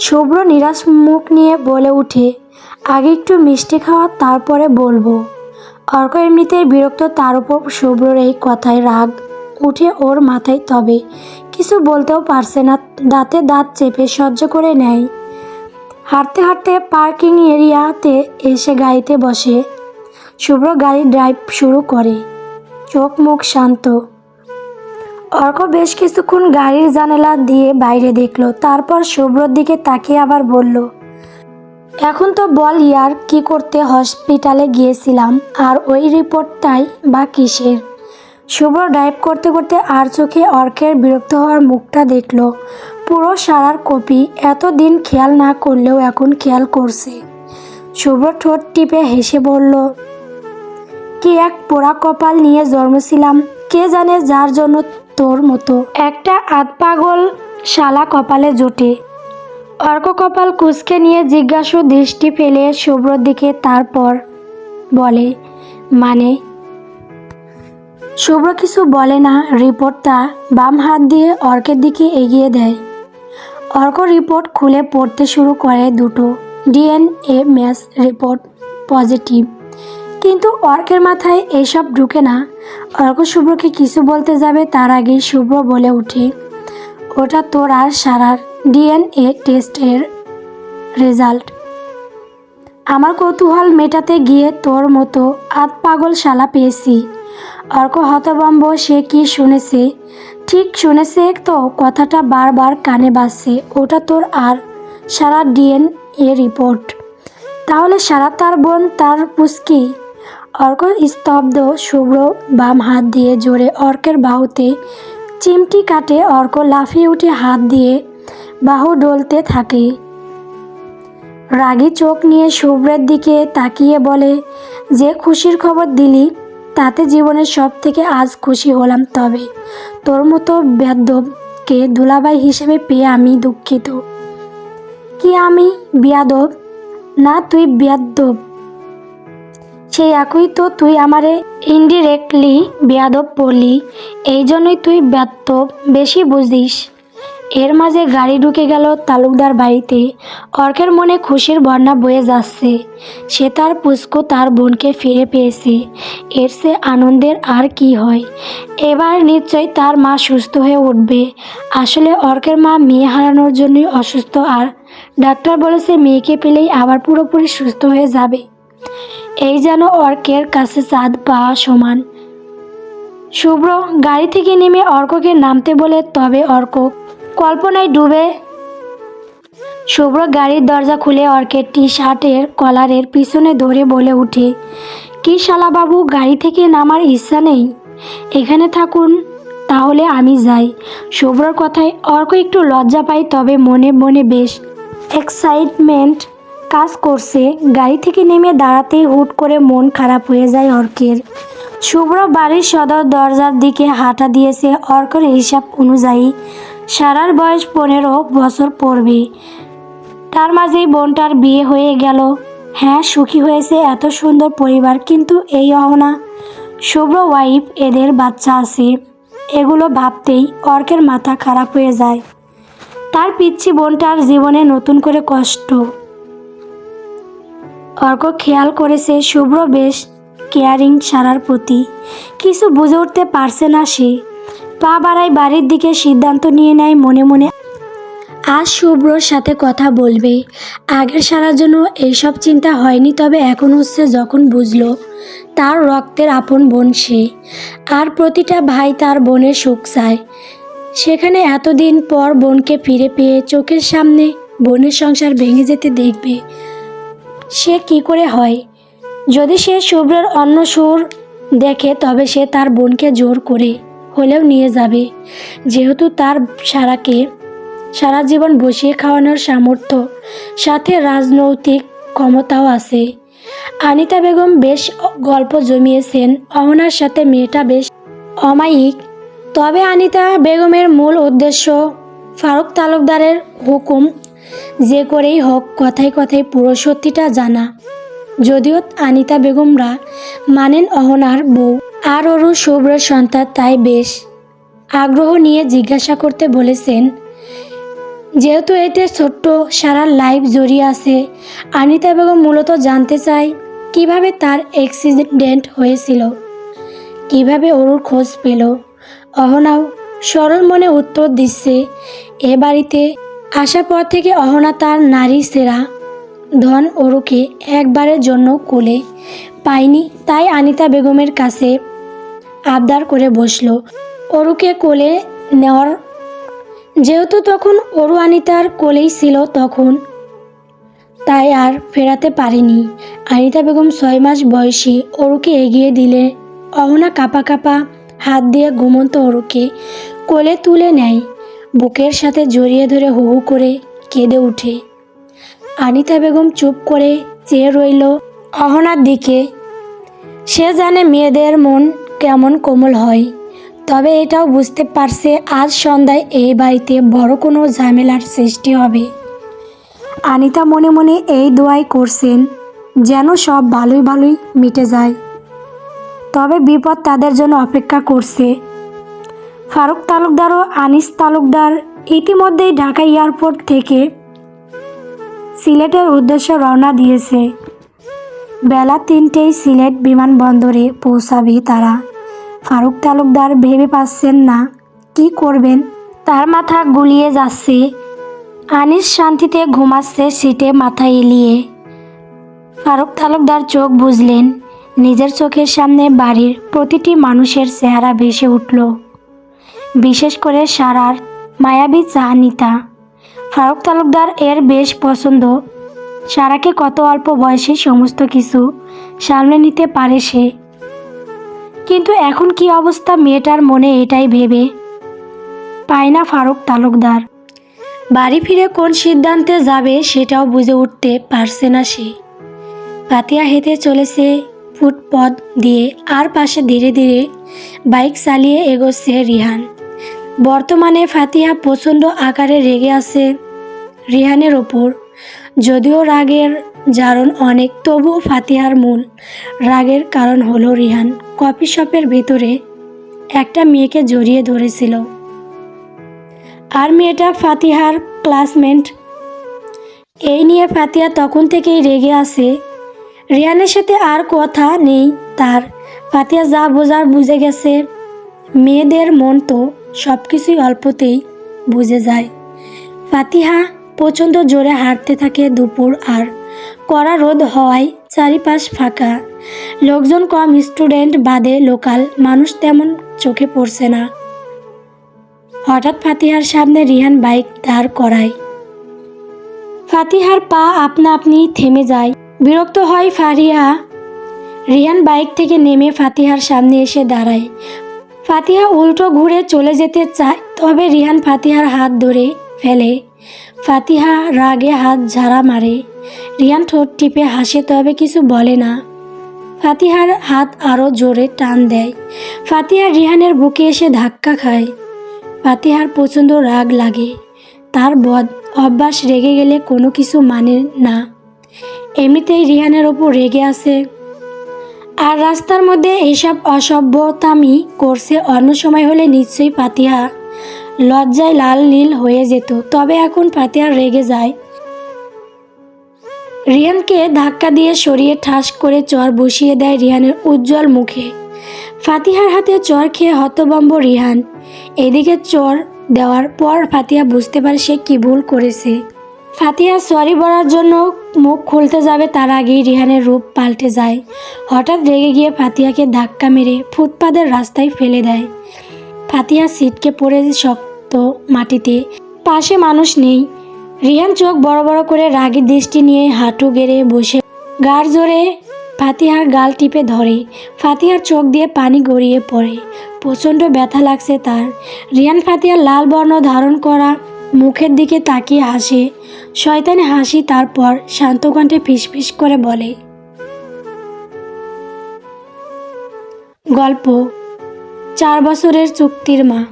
শুভ্র নিরাশ মুখ নিয়ে বলে উঠে, আগে একটু মিষ্টি খাওয়া, তারপরে বলব। অর্ক এমনিতেই বিরক্ত, তার উপর শুভ্রর এই কথায় রাগ উঠে ওর মাথায় তবে। কিছু বলতেও পারছে না, দাঁতে দাঁত চেপে সহ্য করে নেয়। হাঁটতে হাঁটতে পার্কিং এরিয়াতে এসে গাড়িতে বসে। শুভ্র গাড়ি ড্রাইভ শুরু করে। চোখ মুখ শান্ত। অর্ক বেশ কিছুক্ষণ গাড়ির জানালা দিয়ে বাইরে দেখল, তারপর শুভ্রর দিকে তাকিয়ে আবার বলল, এখন তো বল ইয়ার, কি করতে হসপিটালে গিয়েছিলাম, আর ওই রিপোর্টটাই বা কিসের? শুভ্র ড্রাইভ করতে করতে আর চোখে অর্কের বিরক্ত হওয়ার মুখটা দেখল। পুরো সারার কপি এতদিন খেয়াল না করলেও এখন খেয়াল করছে। শুভ্র ঠোঁট টিপে হেসে বলল, কি এক পোড়া কপাল নিয়ে জন্মেছিলাম, কে জানে যার জন্য তোর মতো একটা আধ পাগল শালা কপালে জোটে। অর্ক কপাল কুচকে নিয়ে জিজ্ঞাসু দৃষ্টি ফেলে শুভ্রর দিকে তারপর বলে মানে? শুভ্র কিছু বলে না, রিপোর্টটা বাম হাত দিয়ে অর্কের দিকে এগিয়ে দেয়। অর্ক রিপোর্ট খুলে পড়তে শুরু করে দুটো। DNA match report positive. কিন্তু অর্কের মাথায় এইসব ঢুকে না। অর্ক শুভ্রকে কিছু বলতে যাবে তার আগেই শুভ্র বলে ওঠে, ওটা তোর আর সারার ডিএনএ টেস্টের রেজাল্ট। আমার কৌতূহল মেটাতে গিয়ে তোর মতো আত পাগল শালা পেয়েছি। অর্ক হতবম্ব সে কি শুনেছে? ঠিক শুনেছে তো, কথাটা বারবার কানে বাজছে, ওটা তোর আর সারা ডিএনএ রিপোর্ট। তাহলে সারা তার বোন তার পুস্কি অর্ক স্তব্ধ, শুভ্র বাম হাত দিয়ে জোরে অর্কের বাহুতে চিমটি কাটে অর্ক লাফিয়ে উঠে হাত দিয়ে বাহু ডলতে থাকে। রাগী চোখ নিয়ে শুভ্রের দিকে তাকিয়ে বলে, যে খুশির খবর দিলি, তাতে জীবনের সব থেকে আজ খুশি হলাম তবে। তোর মতো বেদবকে দুলাভাই হিসেবে পেয়ে আমি দুঃখিত। কি আমি বিয়াদব না, তুই বেয়াদব সেই একই তো তুই আমারে ইনডিরেক্টলি বেয়াদব বললি। এই জন্যই তুই বেয়াদব বেশি বুঝিস। এর মাঝে গাড়ি ঢুকে গেল তালুকদার বাড়িতে। অর্কের মনে খুশির বন্যা বয়ে যাচ্ছে। সে তার পুষ্কু তার বোনকে ফিরে পেয়েছে। এর সে আনন্দের আর কি হয়? এবার নিশ্চয়ই তার মা সুস্থ হয়ে উঠবে। আসলে অর্কের মা মেয়ে হারানোর জন্যই অসুস্থ আর ডাক্তার বলেছে মেয়েকে পেলেই আবার পুরোপুরি সুস্থ হয়ে যাবে। এই যেন অর্কের কাছে চাঁদ পাওয়া সমান। শুভ্র, গাড়ি থেকে নেমে অর্ককে নামতে বলে, তবে অর্ক, কল্পনায় ডুবে। শুভ্র গাড়ির দরজা খুলে অর্কের টি শার্টের কলারের পিছনে ধরে বলে উঠে, কি শালাবাবু, গাড়ি থেকে নামার ইচ্ছা নেই? এখানে থাকুন, তাহলে আমি যাই। শুভ্রর কথায় অর্ক একটু লজ্জা পাই তবে মনে মনে বেশ এক্সাইটমেন্ট কাজ করছে, গাড়ি থেকে নেমে দাঁড়াতেই হুট করে মন খারাপ হয়ে যায় অর্কের। শুভ্র বাড়ির সদর দরজার দিকে হাঁটা দিয়েছে অর্কের হিসাব অনুযায়ী। সারার বয়স পনেরো বছর পড়বে। তার মাঝেই বোনটার বিয়ে হয়ে গেল। হ্যাঁ সুখী হয়েছে এত সুন্দর পরিবার, কিন্তু এই অহনা। শুভ্র ওয়াইফ এদের বাচ্চা আছে। এগুলো ভাবতেই অর্কের মাথা খারাপ হয়ে যায়। তার পিচ্ছি বোনটার জীবনে নতুন করে কষ্ট। অর্ক খেয়াল করেছে শুভ্র বেশ কেয়ারিং সারার প্রতি। কিছু বুঝে উঠতে পারছে না সে। পা বাড়ায় বাড়ির দিকে সিদ্ধান্ত নিয়ে নেয় মনে মনে। আজ শুভ্রর সাথে কথা বলবে। আগের সারার জন্য এইসব চিন্তা হয়নি, তবে এখন হচ্ছে যখন বুঝলো তার রক্তের আপন বোন সে। আর প্রতিটা ভাই তার বোনের সুখ চায়। সেখানে এতদিন পর বোনকে ফিরে পেয়ে চোখের সামনে বোনের সংসার ভেঙে যেতে দেখবে। সে কি করে হয়? যদি সে শুভ্রের অন্য সুর দেখে, তবে সে তার বোনকে জোর করে হলেও নিয়ে যাবে। যেহেতু তার সারাকে সারা জীবন বসিয়ে খাওয়ানোর সামর্থ্য, সাথে রাজনৈতিক ক্ষমতাও আছে। আনিতা বেগম বেশ গল্প জমিয়েছেন। অহনার সাথে মেয়েটা বেশ অমায়িক। তবে আনিতা বেগমের মূল উদ্দেশ্য ফারুক তালুকদারের হুকুম যে করেই হোক, কথায় কথায় পুরো সত্যিটা জানা। যদিও আনিতা বেগমরা মানেন অহনার বউ, আর অরু শুভ্রের সন্তান তাই বেশ। আগ্রহ নিয়ে জিজ্ঞাসা করতে বলেছেন, যেহেতু এতে ছোট্ট সারা লাইফ জড়িয়ে আছে, আনিতা বেগম মূলত জানতে চায়, কীভাবে তার অ্যাক্সিডেন্ট হয়েছিল? কীভাবে অরুর খোঁজ পেল? অহনাও সরল মনে উত্তর দিচ্ছে, এ বাড়িতে আসার পর থেকে অহনা তার নারী সেরা ধন অরুকে একবারের জন্য কোলে পায়নি। তাই আনিতা বেগমের কাছে আবদার করে বসল। অরুকে কোলে নেওয়ার যেহেতু তখন অরু আনিতার কোলেই ছিল তখন, তাই আর ফেরাতে পারেনি। আনিতা বেগম ছয় মাস বয়সী অরুকে এগিয়ে দিলে অহনা কাপা কাপা হাত দিয়ে ঘুমন্ত অরুকে কোলে তুলে নেয়। বুকের সাথে জড়িয়ে ধরে হু হু করে কেঁদে ওঠে আনিতা বেগম চুপ করে চেয়ে রইল অহনার দিকে। সে জানে মেয়েদের মন কেমন কোমল হয়, তবে এটাও বুঝতে পারছে আজ সন্ধ্যায় এই বাড়িতে বড় কোনো ঝামেলার সৃষ্টি হবে। আনিতা মনে মনে এই দোয়াই করছেন, যেন সব ভালোই ভালোই মিটে যায়। তবে বিপদ তাদের জন্য অপেক্ষা করছে। ফারুক তালুকদার ও আনিস তালুকদার ইতিমধ্যেই ঢাকা এয়ারপোর্ট থেকে সিলেটের উদ্দেশ্যে রওনা দিয়েছে। বেলা তিনটেই সিলেট বিমানবন্দরে পৌঁছাবে তারা। ফারুক তালুকদার ভেবে পাচ্ছেন না, কি করবেন? তার মাথা গুলিয়ে যাচ্ছে। আনিস শান্তিতে ঘুমাচ্ছে সিটে মাথা এলিয়ে। ফারুক তালুকদার চোখ বুঝলেন নিজের চোখের সামনে বাড়ির প্রতিটি মানুষের চেহারা ভেসে উঠল। বিশেষ করে সারার মায়াবী চাহানিতা ফারুক তালুকদার এর বেশ পছন্দ। সারাকে কত অল্প বয়সে সমস্ত কিছু সামলে নিতে পারে সে। কিন্তু এখন কি অবস্থা মেয়েটার মনে এটাই ভেবে? পায় না ফারুক তালুকদার। বাড়ি ফিরে কোন সিদ্ধান্তে যাবে সেটাও বুঝে উঠতে পারছে না সে। পাতিয়া হেঁটে চলেছে ফুটপথ দিয়ে, আর পাশে ধীরে ধীরে বাইক চালিয়ে এগোচ্ছে রিহান। বর্তমানে ফাতিহা প্রচণ্ড আকারে রেগে আছে রিহানের ওপর। যদিও রাগের জারণ অনেক, তবুও ফাতিহার মূল রাগের কারণ হলো রিহান কফি শপের ভেতরে একটা মেয়েকে জড়িয়ে ধরেছিল। আর মেয়েটা ফাতিহার ক্লাসমেট। এই নিয়ে ফাতিহা তখন থেকেই রেগে আছে। রিয়ানের সাথে আর কথা নেই তার। ফাতিহা যা বোঝার বুঝে গেছে। মেয়েদের মন তো সব কিছুই অল্পতেই বুঝে যায়। ফাতিহা প্রচণ্ড জোরে হাঁটতে থাকে দুপুর আর কড়া রোদ হওয়ায় চারিপাশ ফাঁকা। লোকজন কম, স্টুডেন্ট বাদে লোকাল, মানুষ তেমন চোখে পড়ছে না। হঠাৎ ফাতিহার সামনে রিহান বাইক দাঁড় করায়। ফাতিহার পা আপনা আপনি থেমে যায়। বিরক্ত হয় ফারিয়া। রিহান বাইক থেকে নেমে ফাতিহার সামনে এসে দাঁড়ায়। ফাতিহা উল্টো ঘুরে চলে যেতে চায়, তবে রিহান ফাতিহার হাত ধরে ফেলে। ফাতিহা রাগে হাত ঝাড়া মারে। রিহান ঠোঁট টিপে হাসে, তবে কিছু বলে না। ফাতিহার হাত আরও জোরে টান দেয়। ফাতিহা রিহানের বুকে এসে ধাক্কা খায়। ফাতিহার প্রচণ্ড রাগ লাগে। তার বদ অভ্যাস রেগে গেলে কোনো কিছু মানে না। এমনিতেই রিহানের ওপর রেগে আছে আর রাস্তার মধ্যে এইসব অসভ্যতামি করছে অন্য সময় হলে নিশ্চয়ই পাতিহা লজ্জায় লাল নীল হয়ে যেত। তবে এখন পাতিহা রেগে যায়। রিয়ানকে ধাক্কা দিয়ে সরিয়ে ঠাস করে চর বসিয়ে দেয় রিহানের উজ্জ্বল মুখে। ফাতিহার হাতে চর খেয়ে হতবম্ব রিহান এদিকে চর দেওয়ার পর ফাতিহা বুঝতে পারে সে কী ভুল করেছে। ফাতিহা সরি বলার জন্য মুখ খুলতে যাবে তার আগেই রিহানের রূপ পাল্টে যায়। হঠাৎ রেগে গিয়ে ফাতিয়াকে ধাক্কা মেরে ফুটপাতের রাস্তায় ফেলে দেয়। ফাতিহা সিটকে পড়ে শক্ত মাটিতে। পাশে মানুষ নেই। রিহান চোখ বড় বড় করে রাগের দৃষ্টি নিয়ে হাঁটু গেড়ে বসে। গার জোরে ফাতিহার গাল টিপে ধরে। ফাতিহার চোখ দিয়ে পানি গড়িয়ে পড়ে। প্রচণ্ড ব্যথা লাগছে তার। রিয়ান ফাতিহার লাল বর্ণ ধারণ করা মুখের দিকে তাকিয়ে হাসে। শয়তানে হাসি তারপর শান্ত কণ্ঠে ফিসফিস করে বলে, গল্প, চার বছরের চুক্তির মা।